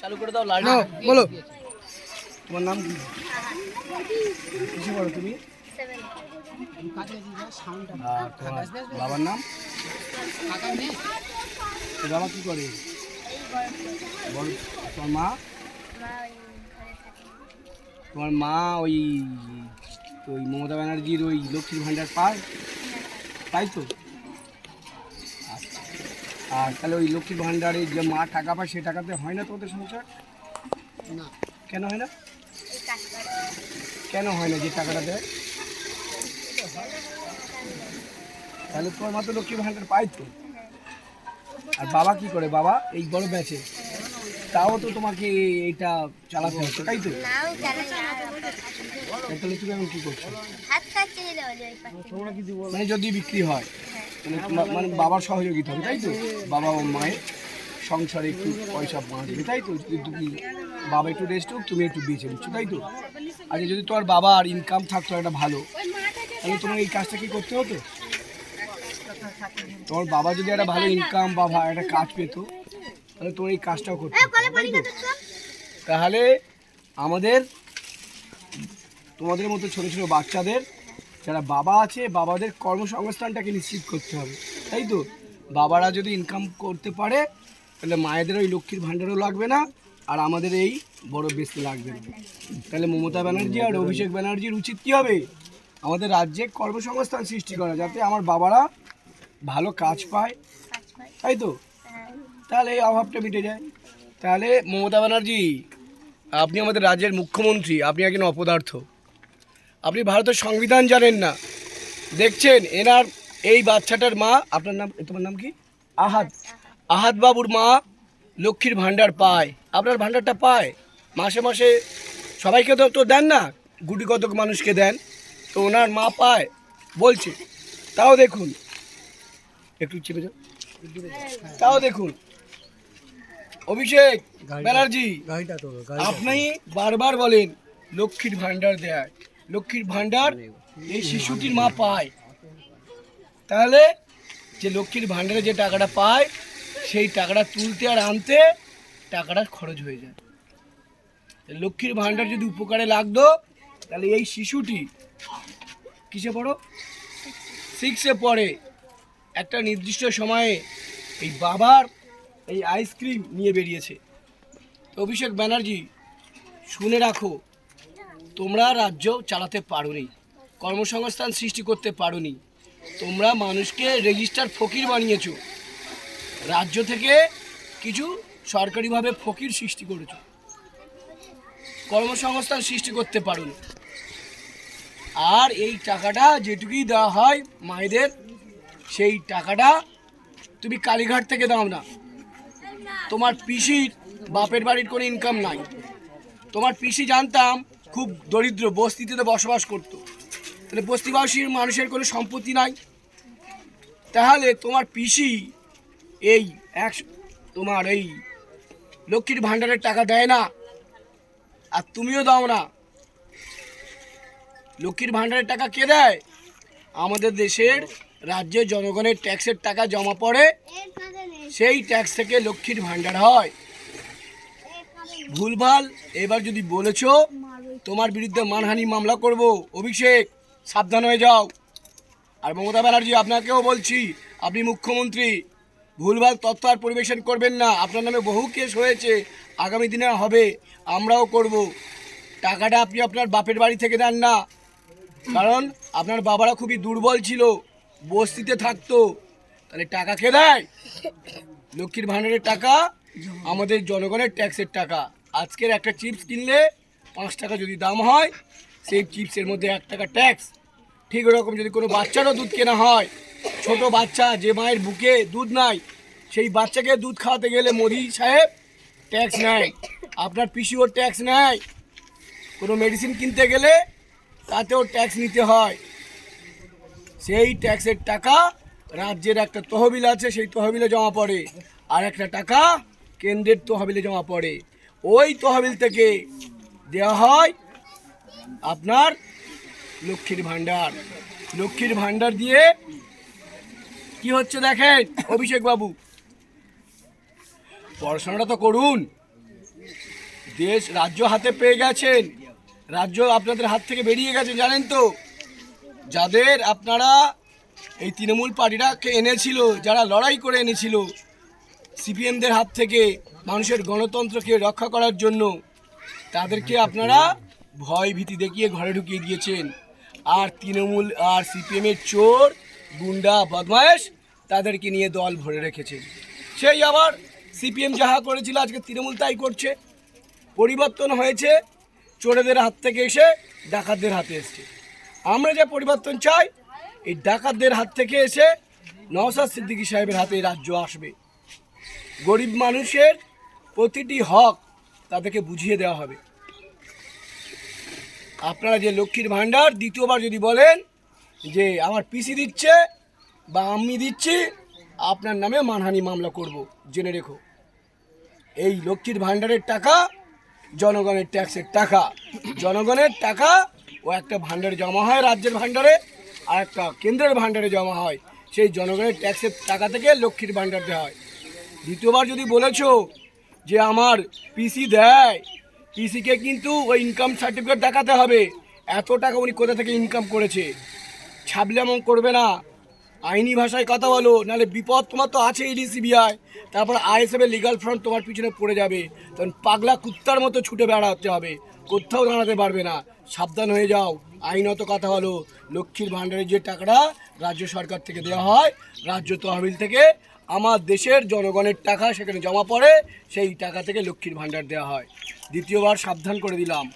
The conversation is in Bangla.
চালু করে দাও নাও বলো। তোমার নাম কি? কিসে পড়ো তুমি? বাবার নাম? বাবা কি করে? তোমার মা? তোমার মা ওই ওই মমতা ব্যানার্জির ওই লক্ষ্মীর ভাণ্ডার পায়? তাই তো? আর তাহলে ওই লক্ষ্মী ভাণ্ডারে যে মা টাকা পায় সে টাকাতে হয় না তোমাদের সংসার? না। কেন হয় না? কেন হয় না যে টাকাটা দেয়? তাহলে তোমার মা তো লক্ষ্মী ভাণ্ডার পাই তো। আর বাবা কি করে? বাবা এই বড় ব্যাচে। তাও তো তোমাকে এটা চালাতে হচ্ছে তাই তো? তাহলে তুমি এখন কি করছ? মানে যদি বিক্রি হয়। মানে মানে বাবার সহযোগিতা হবে, তাই তো? বাবা ও মায়ের সংসারে একটু পয়সা বাঁচবে তাই তো? তুমি বাবা একটু রেস্ট হোক, তুমি একটু বেঁচে নিচ্ছ, তাই তো? আচ্ছা যদি তোমার বাবার ইনকাম থাকতো একটা ভালো, তাহলে তোমার এই কাজটা কি করতে হতো? তোমার বাবা যদি একটা ভালো ইনকাম বা একটা কাজ পেতো, তাহলে তোমার এই কাজটাও করতে তাহলে আমাদের, তোমাদের মতো ছোট ছোট বাচ্চাদের যারা বাবা আছে, বাবাদের কর্মসংস্থানটাকে নিশ্চিত করতে হবে, তাই তো? বাবারা যদি ইনকাম করতে পারে, তাহলে মায়েদের ওই লক্ষ্মীর ভাণ্ডারও লাগবে না, আর আমাদের এই বড় বেসতে লাগবে না। তাহলে মমতা ব্যানার্জি আর অভিষেক ব্যানার্জির উচিত কী হবে? আমাদের রাজ্যে কর্মসংস্থান সৃষ্টি করা, যাতে আমার বাবারা ভালো কাজ পায়। তাই তো? তাহলে এই অভাবটা মিটে যায়। তাহলে মমতা ব্যানার্জি, আপনি আমাদের রাজ্যের মুখ্যমন্ত্রী, আপনি একজন অপদার্থ। আপনি ভারতের সংবিধান জানেন না। দেখছেন এনার এই বাচ্চাটার মা আপনার নাম তোমার নাম কি? আহাদ আহাদ বাবুর মা লক্ষ্মীর ভাণ্ডার পায়। আপনার ভাণ্ডারটা পায়। মাসে মাসে সবাইকে তো তো দেন না গুটি কতক মানুষকে দেন। তো ওনার মা পায় বলছে তাও দেখুন। একটু চেপে যাও। তাও দেখুন। অভিষেক ব্যানার্জি আপনি বারবার বলেন লক্ষ্মীর ভাণ্ডার দেয়। লক্ষ্মীর ভাণ্ডার এই শিশুটির মা পায়। তাহলে যে লক্ষ্মীর ভাণ্ডারে যে টাকাটা পায় সেই টাকাটা তুলতে আর আনতে টাকাটা খরচ হয়ে যায়। লক্ষ্মীর ভাণ্ডার যদি উপকারে লাগতো তাহলে এই শিশুটি কিসে পড়ো? সিক্সে পড়ে। একটা নির্দিষ্ট সময়ে এই বাবার এই আইসক্রিম নিয়ে বেরিয়েছে। তো অভিষেক ব্যানার্জি শুনে রাখো। তোমরা রাজ্য চালাতে পারোনি, কর্মসংস্থান সৃষ্টি করতে পারোনি, তোমরা মানুষকে রেজিস্টার ফকির বানিয়েছো, রাজ্য থেকে কিছু সরকারিভাবে ফকির সৃষ্টি করেছ, কর্মসংস্থান সৃষ্টি করতে পারোনি। আর এই টাকাটা যেটুকুই দেওয়া হয় মায়েদের, সেই টাকাটা তুমি কালীঘাট থেকে দাও না। তোমার পিসির বাপের বাড়ির কোনো ইনকাম নাই। তোমার পিসি জানতাম খুব দরিদ্র, বস্তিতে তো বসবাস করতো। তাহলে বস্তিবাসীর মানুষের কোনো সম্পত্তি নাই। তাহলে তোমার পিসি এই এক তোমার এই লক্ষ্মীর ভাণ্ডারের টাকা দেয় না, আর তুমিও দাও না। লক্ষ্মীর ভাণ্ডারের টাকা কে দেয়? আমাদের দেশের রাজ্যের জনগণের ট্যাক্সের টাকা জমা পড়ে, সেই ট্যাক্স থেকে লক্ষ্মীর ভাণ্ডার হয়। ভুলভাল এবার যদি বলেছ, তোমার বিরুদ্ধে মানহানি মামলা করব। অভিষেক, সাবধান হয়ে যাও। আর মমতা ব্যানার্জি, আপনাকেও বলছি, আপনি মুখ্যমন্ত্রী, ভুলভাল তথ্য আর পরিবেশন করবেন না। আপনার নামে বহু কেস হয়েছে, আগামী দিনে হবে, আমরাও করব। টাকাটা আপনি আপনার বাপের বাড়ি থেকে দেন না। কারণ আপনার বাবারা খুবই দুর্বল ছিল, বস্তিতে থাকতো। তাহলে টাকা কে দেয়? লক্ষ্মীর ভাণ্ডারের টাকা আমাদের জনগণের ট্যাক্সের টাকা। আজকের একটা চিপস কিনলে পাঁচ টাকা যদি দাম হয়, সেই চিপসের মধ্যে এক টাকা ট্যাক্স। ঠিক ওরকম যদি কোনো বাচ্চারও দুধ কেনা হয়, ছোট বাচ্চা যে মায়ের বুকে দুধ নাই, সেই বাচ্চাকে দুধ খাওয়াতে গেলে মোদি সাহেব ট্যাক্স নেয়। আপনার পিসিও ট্যাক্স নেয়। কোনো মেডিসিন কিনতে গেলে তাতেও ট্যাক্স নিতে হয়। সেই ট্যাক্সের টাকা রাজ্যের একটা তহবিল আছে, সেই তহবিলে জমা পড়ে। আর একটা টাকা কেন্দ্রের তহবিলে জমা পড়ে। ওই তহবিল থেকে দেওয়া হয় আপনার লক্ষ্মীর ভাণ্ডার। লক্ষ্মীর ভাণ্ডার দিয়ে কি হচ্ছে দেখেন, অভিষেক বাবু। পড়াশোনাটা তো করুন। দেশ, রাজ্য হাতে পেয়ে গেছেন। রাজ্য আপনাদের হাত থেকে বেরিয়ে গেছে, জানেন তো। যাদের আপনারা এই তৃণমূল পার্টিটাকে এনেছিল, যারা লড়াই করে এনেছিল সিপিএমদের হাত থেকে মানুষের গণতন্ত্রকে রক্ষা করার জন্য তাদেরকে আপনারা ভয় ভীতি দেখিয়ে ঘরে ঢুকিয়ে দিয়েছেন। আর তৃণমূল, আর সিপিএমের চোর, গুন্ডা, বদমায়েশ তাদেরকে নিয়ে দল ভরে রেখেছেন সেই আবার সিপিএম যাহা করেছিল, আজকে তৃণমূল তাই করছে। পরিবর্তন হয়েছে, চোরেদের হাত থেকে এসে ডাকাতদের হাতে এসছে। আমরা যে পরিবর্তন চাই, এই ডাকাতদের হাত থেকে এসে নওসাদ সিদ্দিকী সাহেবের হাতে রাজ্য আসবে। গরিব মানুষের প্রতিটি হক তাদেরকে বুঝিয়ে দেওয়া হবে। আপনারা যে লক্ষ্মীর ভাণ্ডার, দ্বিতীয়বার যদি বলেন যে, আমার পিসি দিচ্ছে বা আমি দিচ্ছি, আপনার নামে মানহানি মামলা করব। জেনে রেখো। এই লক্ষ্মীর ভাণ্ডারের টাকা জনগণের ট্যাক্সের টাকা। জনগণের টাকা ও একটা ভাণ্ডারে জমা হয় রাজ্যের ভাণ্ডারে, আর একটা কেন্দ্রের ভাণ্ডারে জমা হয়। সেই জনগণের ট্যাক্সের টাকা থেকে লক্ষ্মীর ভাণ্ডার দেওয়া হয়। দ্বিতীয়বার যদি বলেছ যে আমার পিসি দেয় পিসিকে কিন্তু ওই ইনকাম সার্টিফিকেট দেখাতে হবে। এত টাকা উনি কোথা থেকে ইনকাম করেছে? ছাবলামো করবে না। আইনি ভাষায় কথা বলো, নাহলে বিপদ তোমার তো আছে ইডি সিবিআই তারপর আইএসএফ এর লিগাল ফ্রন্ট তোমার পিছনে পড়ে যাবে। তখন পাগলা কুত্তার মতো ছুটে বেড়াতে হবে। কোথাও দাঁড়াতে পারবে না। সাবধান হয়ে যাও। আইনত কথা বলো। লক্ষ্মীর ভাণ্ডারের যে টাকাটা রাজ্য সরকার থেকে দেওয়া হয়, রাজ্য তহবিল থেকে আমার দেশের জনগণের টাকা সেখানে জমা পড়ে, সেই টাকা থেকে লক্ষ্মীর ভাণ্ডার দেওয়া হয়। দ্বিতীয়বার সাবধান করে দিলাম।